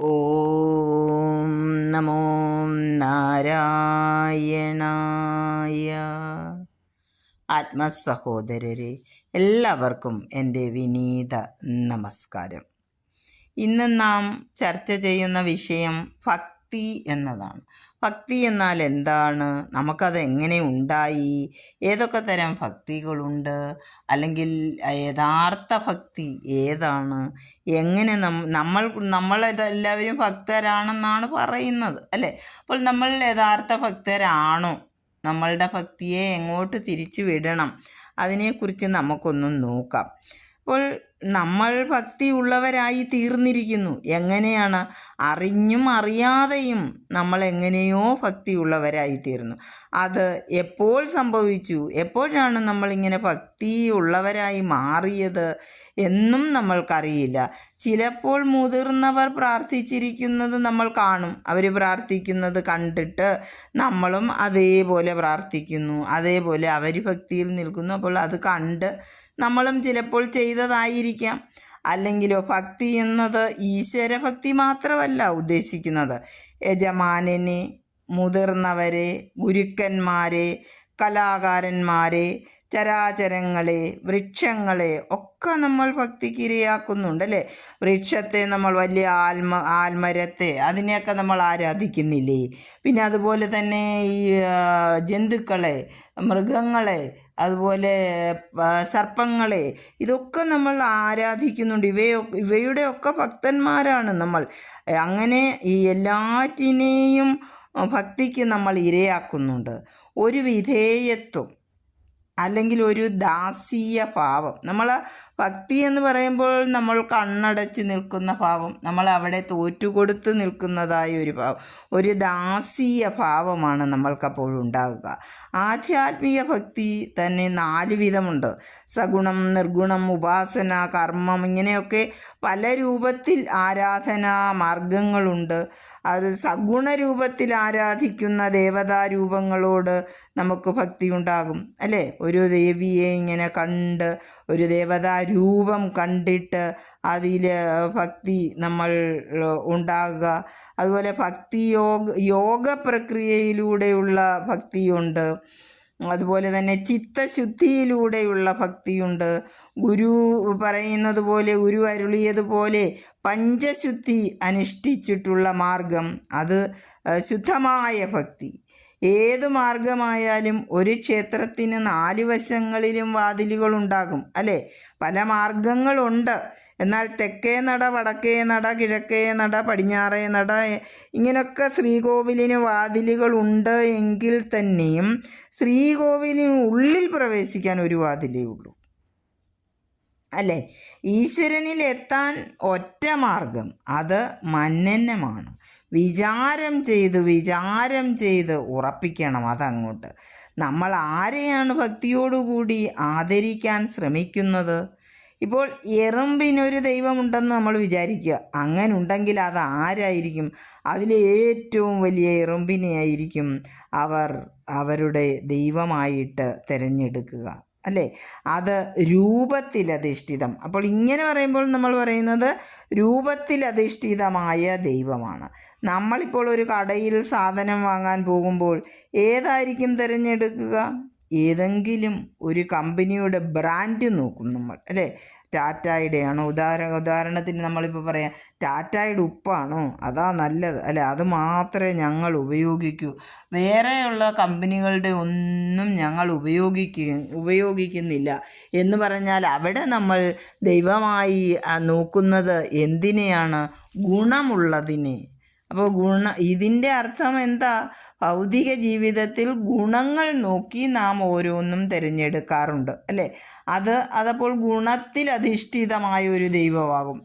ഓം നമോ നാരായണായ. ആത്മസഹോദരരെ എല്ലാവർക്കും എന്റെ വിനീത നമസ്കാരം. ഇന്ന് നാം ചർച്ച ചെയ്യുന്ന വിഷയം ഭക്തി എന്നതാണ്. ഭക്തി എന്നാൽ എന്താണ്? നമുക്കത് എങ്ങനെ ഉണ്ടായി? ഏതൊക്കെ തരം ഭക്തികളുണ്ട്? അല്ലെങ്കിൽ യഥാർത്ഥ ഭക്തി ഏതാണ്? എങ്ങനെ നമ്മൾ നമ്മൾ എല്ലാവരും ഭക്തരാണെന്നാണ് പറയുന്നത് അല്ലേ? അപ്പോൾ നമ്മൾ യഥാർത്ഥ ഭക്തരാണോ? നമ്മളുടെ ഭക്തിയെ എങ്ങോട്ട് തിരിച്ചു വിടണം? അതിനെക്കുറിച്ച് നമുക്കൊന്നും നോക്കാം. അപ്പോൾ നമ്മൾ ഭക്തിയുള്ളവരായി തീർന്നിരിക്കുന്നു. എങ്ങനെയാണ്? അറിഞ്ഞും അറിയാതെയും നമ്മൾ എങ്ങനെയോ ഭക്തിയുള്ളവരായി തീർന്നു. അത് എപ്പോൾ സംഭവിച്ചു? എപ്പോഴാണ് നമ്മളിങ്ങനെ ഭക്തിയുള്ളവരായി മാറിയത് എന്നും നമ്മൾക്കറിയില്ല. ചിലപ്പോൾ മുതിർന്നവർ പ്രാർത്ഥിച്ചിരിക്കുന്നത് നമ്മൾ കാണും. അവർ പ്രാർത്ഥിക്കുന്നത് കണ്ടിട്ട് നമ്മളും അതേപോലെ പ്രാർത്ഥിക്കുന്നു. അതേപോലെ അവർ ഭക്തിയിൽ നിൽക്കുന്നു. അപ്പോൾ അത് കണ്ട് നമ്മളും ചിലപ്പോൾ ചെയ്തതായിരിക്കാം. അല്ലെങ്കിലോ ഭക്തി എന്നത് ഈശ്വരഭക്തി മാത്രമല്ല ഉദ്ദേശിക്കുന്നത്. യജമാനനെ മുതിർന്നവരെ ഗുരുക്കന്മാരെ കലാകാരന്മാരെ ചരാചരങ്ങളെ വൃക്ഷങ്ങളെ ഒക്കെ നമ്മൾ ഭക്തിക്ക് ഇരയാക്കുന്നുണ്ട് അല്ലേ? വൃക്ഷത്തെ നമ്മൾ വലിയ ആൽമ ആൽമരത്തെ അതിനെയൊക്കെ നമ്മൾ ആരാധിക്കുന്നില്ലേ? പിന്നെ അതുപോലെ തന്നെ ഈ ജന്തുക്കളെ മൃഗങ്ങളെ അതുപോലെ സർപ്പങ്ങളെ. ഇതൊക്കെ നമ്മൾ ആരാധിക്കുന്നുണ്ട്. ഇവയോ ഇവയുടെയൊക്കെ ഭക്തന്മാരാണ് നമ്മൾ. അങ്ങനെ ഈ എല്ലാറ്റിനെയും ഭക്തിക്ക് നമ്മൾ ഇരയാക്കുന്നുണ്ട്. ഒരു വിധേയത്വം അല്ലെങ്കിൽ ഒരു ദാസീയ ഭാവം നമ്മൾ ഭക്തി എന്ന് പറയുമ്പോൾ നമ്മൾ കണ്ണടച്ച് നിൽക്കുന്ന ഭാവം നമ്മൾ അവിടെ തോറ്റുകൊടുത്ത് നിൽക്കുന്നതായ ഒരു ഭാവം ഒരു ദാസീയ ഭാവമാണ് നമ്മൾക്കപ്പോഴും ഉണ്ടാവുക. ആധ്യാത്മിക ഭക്തി തന്നെ നാല് വിധമുണ്ട്. സഗുണം നിർഗുണം ഉപാസന കർമ്മം ഇങ്ങനെയൊക്കെ പല രൂപത്തിൽ ആരാധനാ മാർഗങ്ങളുണ്ട്. അത് സഗുണ രൂപത്തിൽ ആരാധിക്കുന്ന ദേവതാരൂപങ്ങളോട് നമുക്ക് ഭക്തി ഉണ്ടാകും അല്ലേ? ഒരു ദേവിയെ ഇങ്ങനെ കണ്ട് ഒരു ദേവതാ രൂപം കണ്ടിട്ട് അതിൽ ഭക്തി നമ്മൾ ഉണ്ടാകുക. അതുപോലെ ഭക്തി യോഗ യോഗ പ്രക്രിയയിലൂടെയുള്ള ഭക്തിയുണ്ട്. അതുപോലെ തന്നെ ചിത്തശുദ്ധിയിലൂടെയുള്ള ഭക്തിയുണ്ട്. ഗുരു പറയുന്നത് പോലെ ഗുരു അരുളിയതുപോലെ പഞ്ചശുദ്ധി അനുഷ്ഠിച്ചിട്ടുള്ള മാർഗം അത് ശുദ്ധമായ ഭക്തി. ഏതു മാർഗമായാലും ഒരു ക്ഷേത്രത്തിന് നാല് വശങ്ങളിലും വാതിലുകളുണ്ടാകും അല്ലേ? പല മാർഗങ്ങളുണ്ട് എന്നാൽ തെക്കേ നട വടക്കേ നട കിഴക്കേ നട പടിഞ്ഞാറേ നട ഇങ്ങനൊക്കെ ശ്രീകോവിലിന് വാതിലുകളുണ്ട് എങ്കിൽ തന്നെയും ശ്രീകോവിലിന് ഉള്ളിൽ പ്രവേശിക്കാൻ ഒരു വാതിലേ ഉള്ളൂ. അല്ലേ? ഈശ്വരനിൽ എത്താൻ ഒറ്റ മാർഗം അത് മന്നന്നമാണ്. വിചാരം ചെയ്ത് വിചാരം ചെയ്ത് ഉറപ്പിക്കണം അതങ്ങോട്ട്. നമ്മൾ ആരെയാണ് ഭക്തിയോടുകൂടി ആദരിക്കാൻ ശ്രമിക്കുന്നത്? ഇപ്പോൾ എറുമ്പിനൊരു ദൈവമുണ്ടെന്ന് നമ്മൾ വിചാരിക്കുക. അങ്ങനെ ഉണ്ടെങ്കിൽ അത് ആരായിരിക്കും? അതിലെ ഏറ്റവും വലിയ എറുമ്പിനെയായിരിക്കും അവർ അവരുടെ ദൈവമായിട്ട് തിരഞ്ഞെടുക്കുക. അല്ലേ? അത് രൂപത്തിലധിഷ്ഠിതം. അപ്പോൾ ഇങ്ങനെ പറയുമ്പോൾ നമ്മൾ പറയുന്നത് രൂപത്തിലധിഷ്ഠിതമായ ദൈവമാണ്. നമ്മളിപ്പോൾ ഒരു കടയിൽ സാധനം വാങ്ങാൻ പോകുമ്പോൾ ഏതായിരിക്കും തിരഞ്ഞെടുക്കുക? ഏതെങ്കിലും ഒരു കമ്പനിയുടെ ബ്രാൻഡ് നോക്കും നമ്മൾ അല്ലേ? ടാറ്റായുടെയാണോ ഉദാഹരണ ഉദാഹരണത്തിന് നമ്മളിപ്പോൾ പറയാം ടാറ്റായുടെ ഉപ്പാണോ? അതാ നല്ലത് അല്ലെ? അത് മാത്രമേ ഞങ്ങൾ ഉപയോഗിക്കൂ. വേറെയുള്ള കമ്പനികളുടെ ഒന്നും ഞങ്ങൾ ഉപയോഗിക്ക ഉപയോഗിക്കുന്നില്ല. എന്ന് പറഞ്ഞാൽ അവിടെ നമ്മൾ ദൈവമായി നോക്കുന്നത് എന്തിനെയാണ്? ഗുണമുള്ളതിനെ. അപ്പോൾ ഗുണ ഇതിന്റെ അർത്ഥം എന്താ? ഭൗതിക ജീവിതത്തിൽ ഗുണങ്ങൾ നോക്കി നാം ഓരോന്നും തിരഞ്ഞെടുക്കാറുണ്ട് അല്ലേ? അത് അതപ്പോൾ ഗുണത്തിൽ അധിഷ്ഠിതമായ ഒരു ദൈവമാകും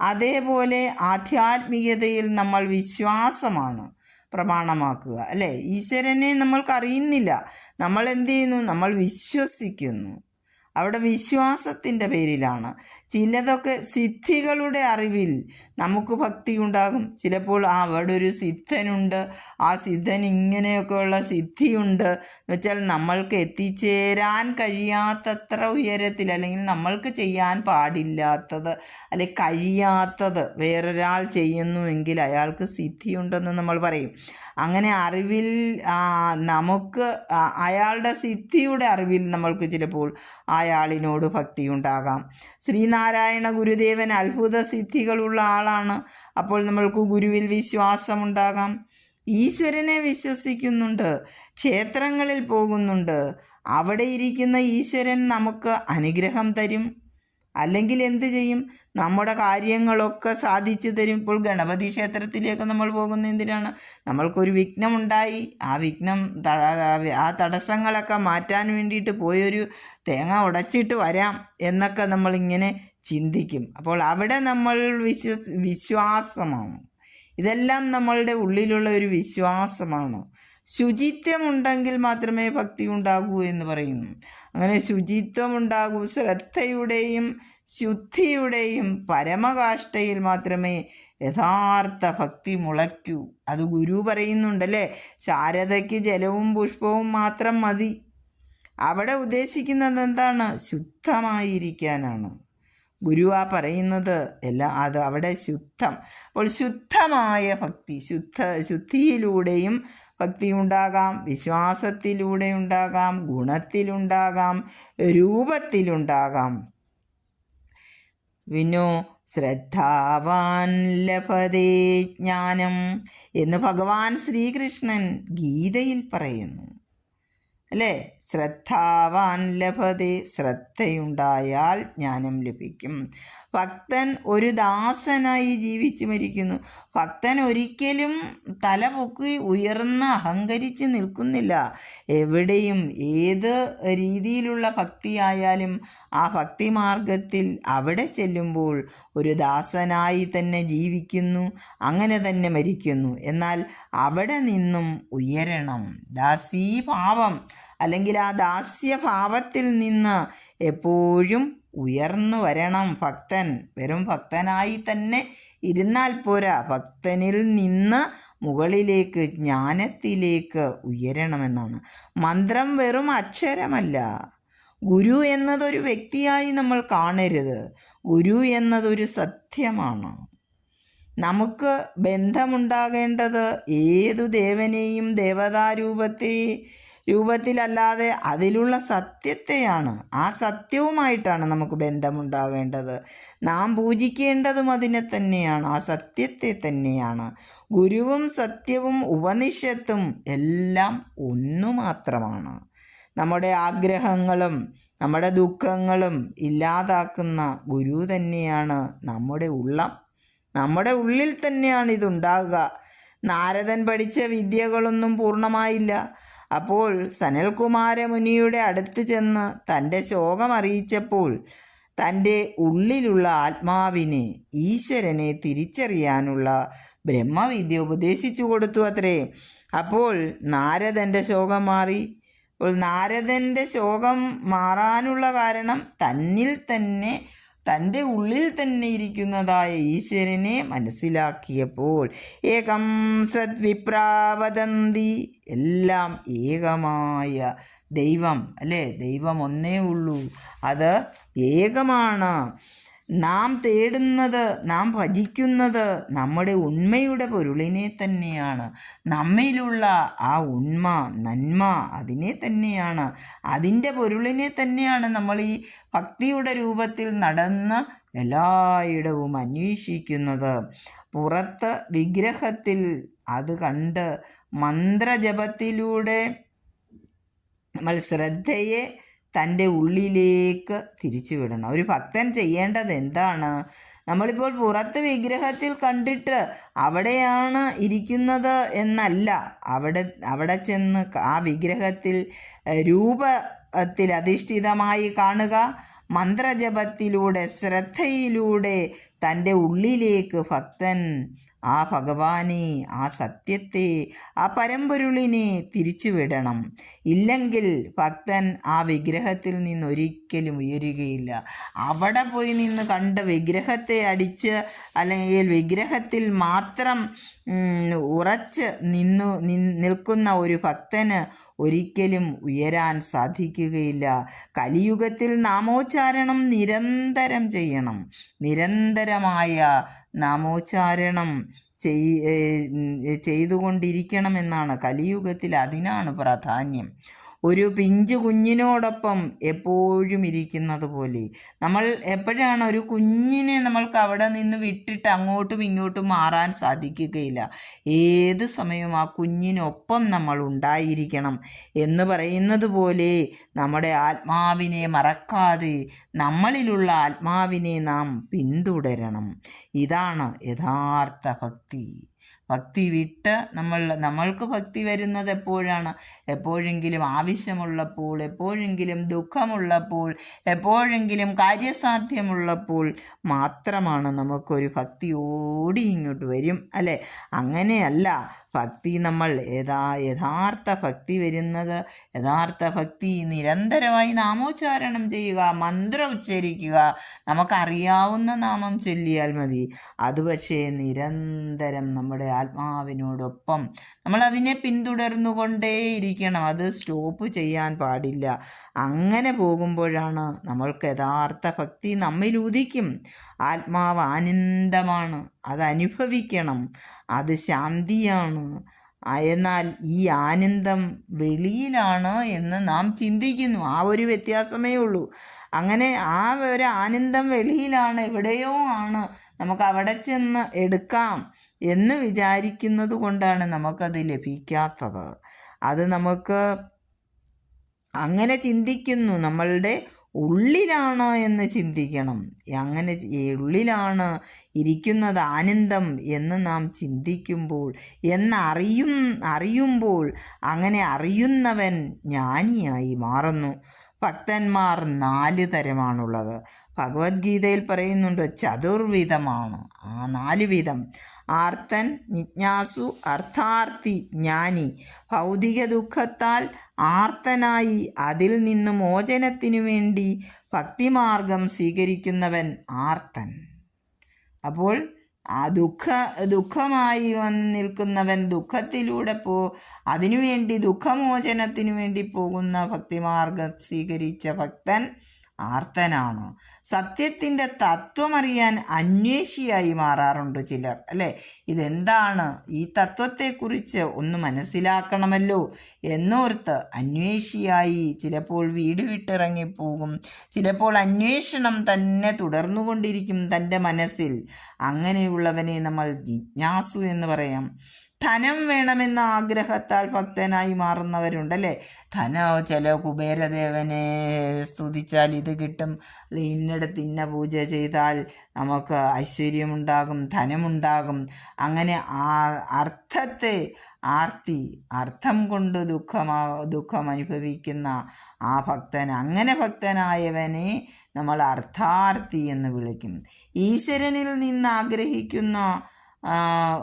അതേപോലെ ആധ്യാത്മികതയിൽ നമ്മൾ വിശ്വാസമാണ് പ്രമാണമാക്കുക അല്ലേ? ഈശ്വരനെ നമ്മൾക്കറിയുന്നില്ല നമ്മൾ എന്ത് ചെയ്യുന്നു? നമ്മൾ വിശ്വസിക്കുന്നു. അവിടെ വിശ്വാസത്തിന്റെ പേരിലാണ്. ചിലതൊക്കെ സിദ്ധികളുടെ അറിവിൽ നമുക്ക് ഭക്തി ഉണ്ടാകും ചിലപ്പോൾ ആ അവിടെ ഒരു സിദ്ധനുണ്ട് ആ സിദ്ധൻ ഇങ്ങനെയൊക്കെയുള്ള സിദ്ധിയുണ്ട്. എന്ന് വെച്ചാൽ നമ്മൾക്ക് എത്തിച്ചേരാൻ കഴിയാത്തത്ര ഉയരത്തിൽ അല്ലെങ്കിൽ നമ്മൾക്ക് ചെയ്യാൻ പാടില്ലാത്തത് അല്ലെ കഴിയാത്തത് വേറൊരാൾ ചെയ്യുന്നുവെങ്കിൽ അയാൾക്ക് സിദ്ധിയുണ്ടെന്ന് നമ്മൾ പറയും. അങ്ങനെ അറിവിൽ നമുക്ക് അയാളുടെ സിദ്ധിയുടെ അറിവിൽ നമ്മൾക്ക് ചിലപ്പോൾ അയാളിനോട് ഭക്തിയുണ്ടാകാം. ശ്രീനാരായണ ഗുരുദേവൻ അത്ഭുത സിദ്ധികളുള്ള ആളാണ്. അപ്പോൾ നമ്മൾക്ക് ഗുരുവിൽ വിശ്വാസമുണ്ടാകാം. ഈശ്വരനെ വിശ്വസിക്കുന്നുണ്ട്. ക്ഷേത്രങ്ങളിൽ പോകുന്നുണ്ട്. അവിടെ ഇരിക്കുന്ന ഈശ്വരൻ നമുക്ക് അനുഗ്രഹം തരും. അല്ലെങ്കിൽ എന്ത് ചെയ്യും? നമ്മുടെ കാര്യങ്ങളൊക്കെ സാധിച്ചു തരും. ഇപ്പോൾ ഗണപതി ക്ഷേത്രത്തിലേക്ക് നമ്മൾ പോകുന്ന എന്തിനാണ്? നമ്മൾക്കൊരു വിഘ്നമുണ്ടായി. ആ വിഘ്നം ആ തടസ്സങ്ങളൊക്കെ മാറ്റാൻ വേണ്ടിയിട്ട് പോയൊരു തേങ്ങ ഉടച്ചിട്ട് വരാം എന്നൊക്കെ നമ്മളിങ്ങനെ ചിന്തിക്കും. അപ്പോൾ അവിടെ നമ്മൾ വിശ്വസ് വിശ്വാസമാണ്. ഇതെല്ലാം നമ്മളുടെ ഉള്ളിലുള്ള ഒരു വിശ്വാസമാണ്. ശുചിത്വമുണ്ടെങ്കിൽ മാത്രമേ ഭക്തി ഉണ്ടാകൂ എന്ന് പറയുന്നു. അങ്ങനെ ശുചിത്വമുണ്ടാകൂ ശ്രദ്ധയുടെയും ശുദ്ധിയുടെയും പരമകാഷ്ഠയിൽ മാത്രമേ യഥാർത്ഥ ഭക്തി മുളയ്ക്കൂ. അത് ഗുരു പറയുന്നുണ്ടല്ലേ? ശാരദയ്ക്ക് ജലവും പുഷ്പവും മാത്രം മതി. അവിടെ ഉദ്ദേശിക്കുന്നത് എന്താണ്? ശുദ്ധമായിരിക്കാനാണ്. ഗുരു ആ പറയുന്നത് എല്ലാ അത് അവിടെ ശുദ്ധം. അപ്പോൾ ശുദ്ധമായ ഭക്തി ശുദ്ധ ശുദ്ധിയിലൂടെയും ഭക്തി ഉണ്ടാകാം വിശ്വാസത്തിലൂടെ ഉണ്ടാകാം ഗുണത്തിലുണ്ടാകാം രൂപത്തിലുണ്ടാകാം. വിനോ ശ്രദ്ധാവാൻ ലഭതേ ജ്ഞാനം എന്ന് ഭഗവാൻ ശ്രീകൃഷ്ണൻ ഗീതയിൽ പറയുന്നു. അല്ലേ? ശ്രദ്ധാവാൻ ലഭതി ശ്രദ്ധയുണ്ടായാൽ ജ്ഞാനം ലഭിക്കും. ഭക്തൻ ഒരു ദാസനായി ജീവിച്ചു മരിക്കുന്നു. ഭക്തൻ ഒരിക്കലും തല പൊക്കി ഉയർന്ന് അഹങ്കരിച്ച് നിൽക്കുന്നില്ല. എവിടെയും ഏത് രീതിയിലുള്ള ഭക്തിയായാലും ആ ഭക്തി മാർഗത്തിൽ അവിടെ ചെല്ലുമ്പോൾ ഒരു ദാസനായി തന്നെ ജീവിക്കുന്നു അങ്ങനെ തന്നെ മരിക്കുന്നു. എന്നാൽ അവിടെ നിന്നും ഉയരണം ദാസീഭാവം അല്ലെങ്കിൽ ആ ദാസ്യഭാവത്തിൽ നിന്ന് എപ്പോഴും ഉയർന്നു വരണം ഭക്തൻ. വെറും ഭക്തനായി തന്നെ ഇരുന്നാൽ പോരാ. ഭക്തനിൽ നിന്ന് മുകളിലേക്ക് ജ്ഞാനത്തിലേക്ക് ഉയരണമെന്നാണ്. മന്ത്രം വെറും അക്ഷരമല്ല. ഗുരു എന്നതൊരു വ്യക്തിയായി നമ്മൾ കാണരുത്. ഗുരു എന്നതൊരു സത്യമാണ്. നമുക്ക് ബന്ധമുണ്ടാകേണ്ടത് ഏതു ദേവനെയും ദേവതാരൂപത്തെ രൂപത്തിലല്ലാതെ അതിലുള്ള സത്യത്തെയാണ്. ആ സത്യവുമായിട്ടാണ് നമുക്ക് ബന്ധമുണ്ടാകേണ്ടത്. നാം പൂജിക്കേണ്ടതും അതിനെ തന്നെയാണ്. ആ സത്യത്തെ തന്നെയാണ്. ഗുരുവും സത്യവും ഉപനിഷത്തും എല്ലാം ഒന്നു മാത്രമാണ്. നമ്മുടെ ആഗ്രഹങ്ങളും നമ്മുടെ ദുഃഖങ്ങളും ഇല്ലാതാക്കുന്ന ഗുരു തന്നെയാണ് നമ്മുടെ ഉള്ളം. നമ്മുടെ ഉള്ളിൽ തന്നെയാണ് ഇതുണ്ടാകുക. നാരദൻ പഠിച്ച വിദ്യകളൊന്നും പൂർണമായില്ല. അപ്പോൾ സനൽകുമാര മുനിയുടെ അടുത്ത് ചെന്ന് തന്റെ ശോകം അറിയിച്ചപ്പോൾ തന്റെ ഉള്ളിലുള്ള ആത്മാവിനെ ഈശ്വരനെ തിരിച്ചറിയാനുള്ള ബ്രഹ്മവിദ്യ ഉപദേശിച്ചു കൊടുത്തു അത്രേ. അപ്പോൾ നാരദന്റെ ശോകം മാറി. അപ്പോൾ നാരദന്റെ ശോകം മാറാനുള്ള കാരണം തന്നിൽ തന്നെ തന്റെ ഉള്ളിൽ തന്നെ ഇരിക്കുന്നതായ ഈശ്വരനെ മനസ്സിലാക്കിയപ്പോൾ ഏകം സദ്വിപ്രാവതന്തി എല്ലാം ഏകമായ ദൈവം അല്ലേ? ദൈവം ഒന്നേ ഉള്ളൂ. അത് ഏകമാണ്. നാം തേടുന്നത് നാം ഭജിക്കുന്നത് നമ്മുടെ ഉണ്മയുടെ പൊരുളിനെ തന്നെയാണ്. നമ്മിലുള്ള ആ ഉണ്മ നന്മ അതിനെ തന്നെയാണ്. അതിന്റെ പൊരുളിനെ തന്നെയാണ് നമ്മൾ ഈ ഭക്തിയുടെ രൂപത്തിൽ നടന്ന് എല്ലായിടവും അന്വേഷിക്കുന്നത്. പുറത്ത് വിഗ്രഹത്തിൽ അത് കണ്ട് മന്ത്രജപത്തിലൂടെ നമ്മൾ ശ്രദ്ധയെ തന്റെ ഉള്ളിലേക്ക് തിരിച്ചു വിടണം. ഒരു ഭക്തൻ ചെയ്യേണ്ടത് എന്താണ്? നമ്മളിപ്പോൾ പുറത്ത് വിഗ്രഹത്തിൽ കണ്ടിട്ട് അവിടെയാണ് ഇരിക്കുന്നത് എന്നല്ല. അവിടെ അവിടെ ചെന്ന് ആ വിഗ്രഹത്തിൽ രൂപ ത്തിൽ അധിഷ്ഠിതമായി കാണുക മന്ത്രജപത്തിലൂടെ ശ്രദ്ധയിലൂടെ തന്റെ ഉള്ളിലേക്ക് ഭക്തൻ ആ ഭഗവാനെ ആ സത്യത്തെ ആ പരമ്പൊരുളിനെ തിരിച്ചുവിടണം. ഇല്ലെങ്കിൽ ഭക്തൻ ആ വിഗ്രഹത്തിൽ നിന്ന് ഒരിക്കലും ഉയരുകയില്ല. അവിടെ പോയി നിന്ന് കണ്ട വിഗ്രഹത്തെ അടിച്ച് അല്ലെങ്കിൽ വിഗ്രഹത്തിൽ മാത്രം ഉറച്ച് നിന്നു നിൽക്കുന്ന ഒരു ഭക്തന് ഒരിക്കലും ഉയരാൻ സാധിക്കുകയില്ല. കലിയുഗത്തിൽ നാമോച്ചാരണം നിരന്തരം ചെയ്യണം. നിരന്തരമായ നാമോച്ചാരണം ചെയ്തുകൊണ്ടിരിക്കണമെന്നാണ് കലിയുഗത്തിൽ അതിനാണ് പ്രാധാന്യം. ഒരു പിഞ്ചു കുഞ്ഞിനോടൊപ്പം എപ്പോഴും ഇരിക്കുന്നത് പോലെ. നമ്മൾ എപ്പോഴാണ് ഒരു കുഞ്ഞിനെ നമ്മൾക്ക് അവിടെ നിന്ന് വിട്ടിട്ട് അങ്ങോട്ടും ഇങ്ങോട്ടും മാറാൻ സാധിക്കുകയില്ല. ഏത് സമയവും ആ കുഞ്ഞിനൊപ്പം നമ്മൾ ഉണ്ടായിരിക്കണം എന്ന് പറയുന്നത് പോലെ നമ്മുടെ ആത്മാവിനെ മറക്കാതെ നമ്മളിലുള്ള ആത്മാവിനെ നാം പിന്തുടരണം. ഇതാണ് യഥാർത്ഥ ഭക്തി. ഭക്തി വിട്ട് നമ്മൾ നമ്മൾക്ക് ഭക്തി വരുന്നത് എപ്പോഴാണ്? എപ്പോഴെങ്കിലും ആവശ്യമുള്ളപ്പോൾ എപ്പോഴെങ്കിലും ദുഃഖമുള്ളപ്പോൾ എപ്പോഴെങ്കിലും കാര്യസാധ്യമുള്ളപ്പോൾ മാത്രമാണ് നമുക്കൊരു ഭക്തി ഓടി ഇങ്ങോട്ട് വരും അല്ലേ? അങ്ങനെയല്ല. ഭക്തി നമ്മൾ യഥാ യഥാർത്ഥ ഭക്തി വരുന്നത്? യഥാർത്ഥ ഭക്തി നിരന്തരമായി നാമോച്ചാരണം ചെയ്യുക മന്ത്രം ഉച്ചരിക്കുക. നമുക്കറിയാവുന്ന നാമം ചൊല്ലിയാൽ മതി. അത് പക്ഷേ നിരന്തരം നമ്മുടെ ആത്മാവിനോടൊപ്പം നമ്മൾ അതിനെ പിന്തുടർന്നുകൊണ്ടേയിരിക്കണം. അത് സ്റ്റോപ്പ് ചെയ്യാൻ പാടില്ല. അങ്ങനെ പോകുമ്പോഴാണ് നമ്മൾക്ക് യഥാർത്ഥ ഭക്തി നമ്മിൽ ഉദിക്കും. ആത്മാവ് ആനന്ദമാണ്. അത് അനുഭവിക്കണം അത് ശാന്തിയാണ്. എന്നാൽ ഈ ആനന്ദം വെളിയിലാണ് എന്ന് നാം ചിന്തിക്കുന്നു. ആ ഒരു വ്യത്യാസമേ ഉള്ളൂ. അങ്ങനെ ആ ഒരു ആനന്ദം വെളിയിലാണ് എവിടെയോ ആണ്. നമുക്ക് അവിടെ ചെന്ന് എടുക്കാം എന്ന് വിചാരിക്കുന്നത് കൊണ്ടാണ് നമുക്കത് ലഭിക്കാത്തത്. അത് നമുക്ക് അങ്ങനെ ചിന്തിക്കുന്നു. നമ്മളുടെ ഉള്ളിലാണ് എന്ന് ചിന്തിക്കണം. അങ്ങനെ ഉള്ളിലാണ് ഇരിക്കുന്നത് ആനന്ദം എന്ന് നാം ചിന്തിക്കുമ്പോൾ എന്നറിയും അറിയുമ്പോൾ അങ്ങനെ അറിയുന്നവൻ ജ്ഞാനിയായി മാറുന്നു. ഭക്തന്മാർ നാല് തരമാണുള്ളത്. ഭഗവത്ഗീതയിൽ പറയുന്നുണ്ട് ചതുർവിധമാണ് ആ നാല് വിധം. ആർത്തൻ ജിജ്ഞാസു അർത്ഥാർത്ഥി ജ്ഞാനി. ഭൗതിക ദുഃഖത്താൽ ആർത്തനായി അതിൽ നിന്ന് മോചനത്തിനു വേണ്ടി ഭക്തിമാർഗം സ്വീകരിക്കുന്നവൻ ആർത്തൻ. അപ്പോൾ ആ ദുഃഖ ദുഃഖമായി വന്ന് നിൽക്കുന്നവൻ ദുഃഖത്തിലൂടെ പോ അതിനുവേണ്ടി ദുഃഖമോചനത്തിനു വേണ്ടി പോകുന്ന ഭക്തിമാർഗം സ്വീകരിച്ച ഭക്തൻ ആർത്തനാണ്. സത്യത്തിന്റെ തത്വമറിയാൻ അന്വേഷിയായി മാറാറുണ്ട് ചിലർ അല്ലേ? ഇതെന്താണ്? ഈ തത്വത്തെക്കുറിച്ച് ഒന്ന് മനസ്സിലാക്കണമല്ലോ എന്നോർത്ത് അന്വേഷിയായി. ചിലപ്പോൾ വീട് വിട്ടിറങ്ങിപ്പോകും. ചിലപ്പോൾ അന്വേഷണം തന്നെ തുടർന്നുകൊണ്ടിരിക്കും തന്റെ മനസ്സിൽ. അങ്ങനെയുള്ളവനെ നമ്മൾ ജിജ്ഞാസു എന്ന് പറയാം. ധനം വേണമെന്ന ആഗ്രഹത്താൽ ഭക്തനായി മാറുന്നവരുണ്ടല്ലേ? ധനോ ചില കുബേരദേവനെ സ്തുതിച്ചാൽ ഇത് കിട്ടും. ഇന്നിടത്ത് ഇന്ന പൂജ ചെയ്താൽ നമുക്ക് ഐശ്വര്യമുണ്ടാകും ധനമുണ്ടാകും. അങ്ങനെ ആ അർത്ഥത്തെ ആർത്തി അർത്ഥം കൊണ്ട് ദുഃഖമാ ദുഃഖം അനുഭവിക്കുന്ന ആ ഭക്തൻ അങ്ങനെ ഭക്തനായവനെ നമ്മൾ അർത്ഥാർത്ഥി എന്ന് വിളിക്കും. ഈശ്വരനിൽ നിന്ന് ആഗ്രഹിക്കുന്ന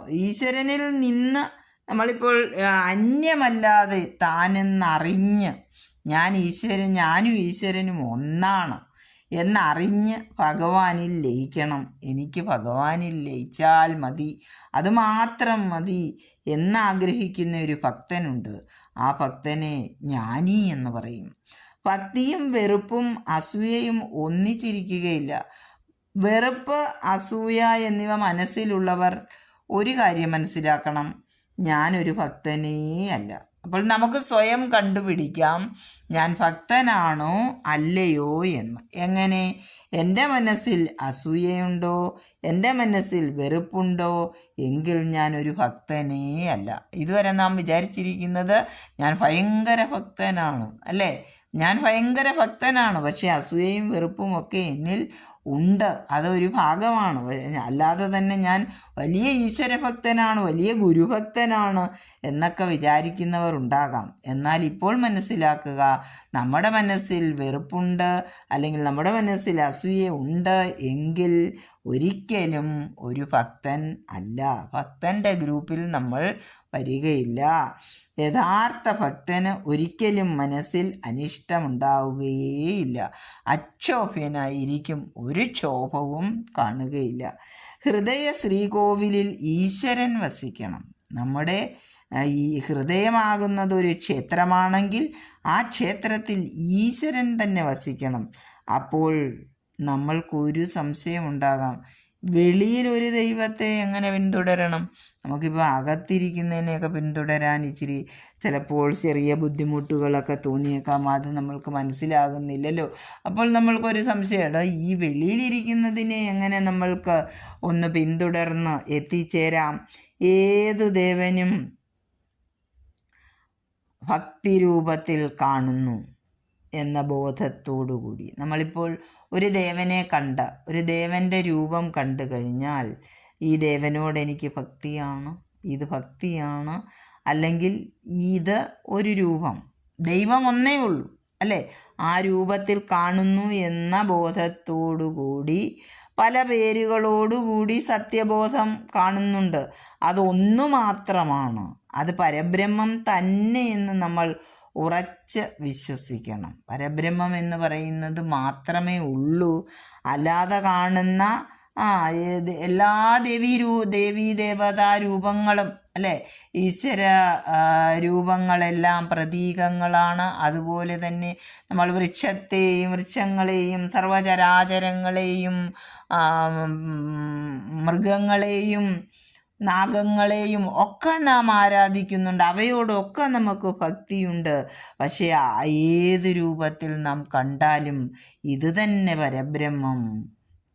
ഈശ്വരനിൽ നിന്ന് നമ്മളിപ്പോൾ അന്യമല്ലാതെ താനെന്നറിഞ്ഞ് ഞാൻ ഈശ്വരൻ ഞാനും ഈശ്വരനും ഒന്നാണ് എന്നറിഞ്ഞ് ഭഗവാനിൽ ലയിക്കണം. എനിക്ക് ഭഗവാനിൽ ലയിച്ചാൽ മതി. അതുമാത്രം മതി എന്നാഗ്രഹിക്കുന്ന ഒരു ഭക്തനുണ്ട്. ആ ഭക്തനെ ജ്ഞാനി എന്ന് പറയും. ഭക്തിയും വെറുപ്പും അസൂയയും ഒന്നിച്ചിരിക്കുകയില്ല. വെറുപ്പ് അസൂയ എന്നിവ മനസ്സിലുള്ളവർ ഒരു കാര്യം മനസ്സിലാക്കണം. ഞാനൊരു ഭക്തനേ അല്ല. അപ്പോൾ നമുക്ക് സ്വയം കണ്ടുപിടിക്കാം. ഞാൻ ഭക്തനാണോ അല്ലയോ എന്ന്. എങ്ങനെ? എന്റെ മനസ്സിൽ അസൂയയുണ്ടോ? എന്റെ മനസ്സിൽ വെറുപ്പുണ്ടോ? എങ്കിൽ ഞാൻ ഒരു ഭക്തനേ അല്ല. ഇതുവരെ നാം വിചാരിച്ചിരിക്കുന്നത് ഞാൻ ഭയങ്കര ഭക്തനാണ് അല്ലേ? ഞാൻ ഭയങ്കര ഭക്തനാണ്. പക്ഷേ അസൂയയും വെറുപ്പും ഒക്കെ എന്നിൽ ഉണ്ട്. അതൊരു ഭാഗമാണ്. അല്ലാതെ തന്നെ ഞാൻ വലിയ ഈശ്വരഭക്തനാണ് വലിയ ഗുരുഭക്തനാണ് എന്നൊക്കെ വിചാരിക്കുന്നവർ ഉണ്ടാകാം. എന്നാൽ ഇപ്പോൾ മനസ്സിലാക്കുക നമ്മുടെ മനസ്സിൽ വെറുപ്പുണ്ട് അല്ലെങ്കിൽ നമ്മുടെ മനസ്സിൽ അസൂയ ഉണ്ട് എങ്കിൽ ഒരിക്കലും ഒരു ഭക്തൻ അല്ല. ഭക്തന്റെ ഗ്രൂപ്പിൽ നമ്മൾ വരികയില്ല. യഥാർത്ഥ ഭക്തന് ഒരിക്കലും മനസ്സിൽ അനിഷ്ടമുണ്ടാവുകയേയില്ല. അക്ഷോഭ്യനായിരിക്കും ഒരു ക്ഷോഭവും കാണുകയില്ല. ഹൃദയ ശ്രീകോവിലിൽ ഈശ്വരൻ വസിക്കണം. നമ്മുടെ ഈ ഹൃദയമാകുന്നത് ഒരു ക്ഷേത്രമാണെങ്കിൽ ആ ക്ഷേത്രത്തിൽ ഈശ്വരൻ തന്നെ വസിക്കണം. അപ്പോൾ നമ്മൾക്കൊരു സംശയമുണ്ടാകാം. വെളിയിൽ ഒരു ദൈവത്തെ എങ്ങനെ പിന്തുടരണം? നമുക്കിപ്പോൾ അകത്തിരിക്കുന്നതിനെയൊക്കെ പിന്തുടരാൻ ഇച്ചിരി ചിലപ്പോൾ ചെറിയ ബുദ്ധിമുട്ടുകളൊക്കെ തോന്നിയേക്കാം. അത് നമ്മൾക്ക് മനസ്സിലാകുന്നില്ലല്ലോ. അപ്പോൾ നമ്മൾക്കൊരു സംശയമുണ്ട് ഈ വെളിയിലിരിക്കുന്നതിനെ എങ്ങനെ നമ്മൾക്ക് ഒന്ന് പിന്തുടർന്ന് എത്തിച്ചേരാം? ഏതു ദേവനും ഭക്തിരൂപത്തിൽ കാണുന്നു. എന്ന ബോധത്തോടുകൂടി നമ്മളിപ്പോൾ ഒരു ദേവനെ കണ്ട ഒരു ദേവന്റെ രൂപം കണ്ടു കഴിഞ്ഞാൽ ഈ ദേവനോട് എനിക്ക് ഭക്തിയാണ് ഇത് ഭക്തിയാണ് അല്ലെങ്കിൽ ഇത് ഒരു രൂപം ദൈവം ഒന്നേ ഉള്ളൂ. അല്ലേ? ആ രൂപത്തിൽ കാണുന്നു എന്ന ബോധത്തോടുകൂടി പല പേരുകളോടുകൂടി സത്യബോധം കാണുന്നുണ്ട്. അതൊന്നു മാത്രമാണ്. അത് പരബ്രഹ്മം തന്നെ എന്ന് നമ്മൾ ഉറച്ച് വിശ്വസിക്കണം. പരബ്രഹ്മം എന്ന് പറയുന്നത് മാത്രമേ ഉള്ളൂ. അല്ലാതെ കാണുന്ന ആ എല്ലാ ദേവീ രൂ ദേവീ ദേവതാ രൂപങ്ങളും അല്ലേ? ഈശ്വര രൂപങ്ങളെല്ലാം പ്രതീകങ്ങളാണ്. അതുപോലെ തന്നെ നമ്മൾ വൃക്ഷത്തെയും വൃക്ഷങ്ങളെയും സർവചരാചരങ്ങളെയും മൃഗങ്ങളെയും നാഗങ്ങളെയും ഒക്കെ നാം ആരാധിക്കുന്നുണ്ട്. അവയോടൊക്കെ നമുക്ക് ഭക്തിയുണ്ട്. പക്ഷേ ഏത് രൂപത്തിൽ നാം കണ്ടാലും ഇത് തന്നെ പരബ്രഹ്മം.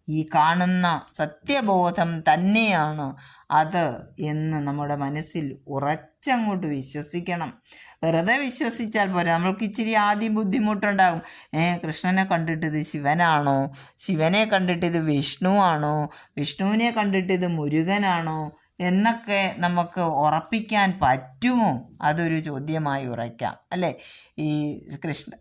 ഈ കാണുന്ന സത്യബോധം തന്നെയാണ് അത് എന്ന് നമ്മുടെ മനസ്സിൽ ഉറച്ചങ്ങോട്ട് വിശ്വസിക്കണം. വെറുതെ വിശ്വസിച്ചാൽ പോരാ. നമ്മൾക്ക് ഇച്ചിരി ആദ്യം ബുദ്ധിമുട്ടുണ്ടാകും. ഏ കൃഷ്ണനെ കണ്ടിട്ട് ഇത് ശിവനാണോ? ശിവനെ കണ്ടിട്ട് ഇത് വിഷ്ണുവാണോ വിഷ്ണുവിനെ കണ്ടിട്ട് ഇത് മുരുകനാണോ? എന്നൊക്കെ നമുക്ക് ഉറപ്പിക്കാൻ പറ്റുമോ? അതൊരു ചോദ്യമായി ഉറയ്ക്കാം. അല്ലേ? ഈ കൃഷ്ണ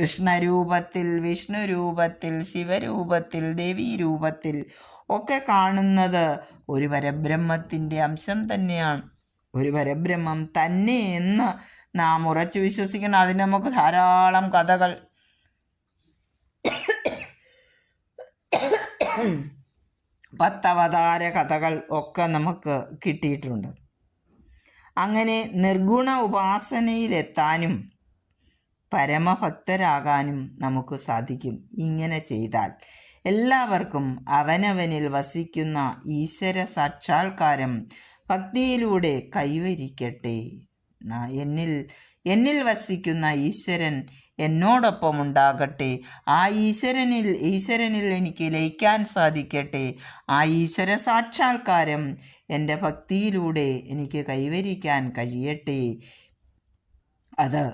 കൃഷ്ണരൂപത്തിൽ വിഷ്ണു രൂപത്തിൽ ശിവരൂപത്തിൽ ദേവീ രൂപത്തിൽ ഒക്കെ കാണുന്നത് ഒരു പരബ്രഹ്മത്തിന്റെ അംശം തന്നെയാണ്. ഒരു പരബ്രഹ്മം തന്നെ എന്ന് നാം ഉറച്ചു വിശ്വസിക്കണം. അതിന് നമുക്ക് ധാരാളം കഥകൾ. പത്തവതാര കഥകൾ ഒക്കെ നമുക്ക് കിട്ടിയിട്ടുണ്ട്. അങ്ങനെ നിർഗുണ ഉപാസനയിലെത്താനും പരമഭക്തരാകാനും നമുക്ക് സാധിക്കും. ഇങ്ങനെ ചെയ്താൽ എല്ലാവർക്കും അവനവനിൽ വസിക്കുന്ന ഈശ്വര സാക്ഷാത്കാരം ഭക്തിയിലൂടെ കൈവരിക്കട്ടെ. എന്നിൽ എന്നിൽ വസിക്കുന്ന ഈശ്വരൻ എന്നോടൊപ്പം ഉണ്ടാകട്ടെ. ആ ഈശ്വരനിൽ ഈശ്വരനിൽ എനിക്ക് ലയിക്കാൻ സാധിക്കട്ടെ. ആ ഈശ്വര സാക്ഷാത്കാരം എന്റെ ഭക്തിയിലൂടെ എനിക്ക് കൈവരിക്കാൻ കഴിയട്ടെ. അത്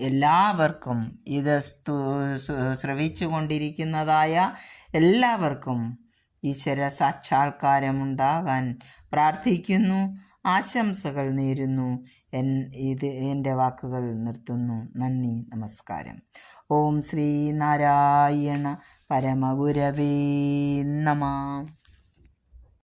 എല്ലാവർക്കും ഇത് ശ്രവിച്ചു കൊണ്ടിരിക്കുന്നതായ എല്ലാവർക്കും ഈശ്വര സാക്ഷാത്കാരമുണ്ടാകാൻ പ്രാർത്ഥിക്കുന്നു ആശംസകൾ നേരുന്നു എൻ ഇത് എന്റെ വാക്കുകൾ നിർത്തുന്നു. നന്ദി നമസ്കാരം. ഓം ശ്രീ നാരായണ പരമഗുരവേ നമ.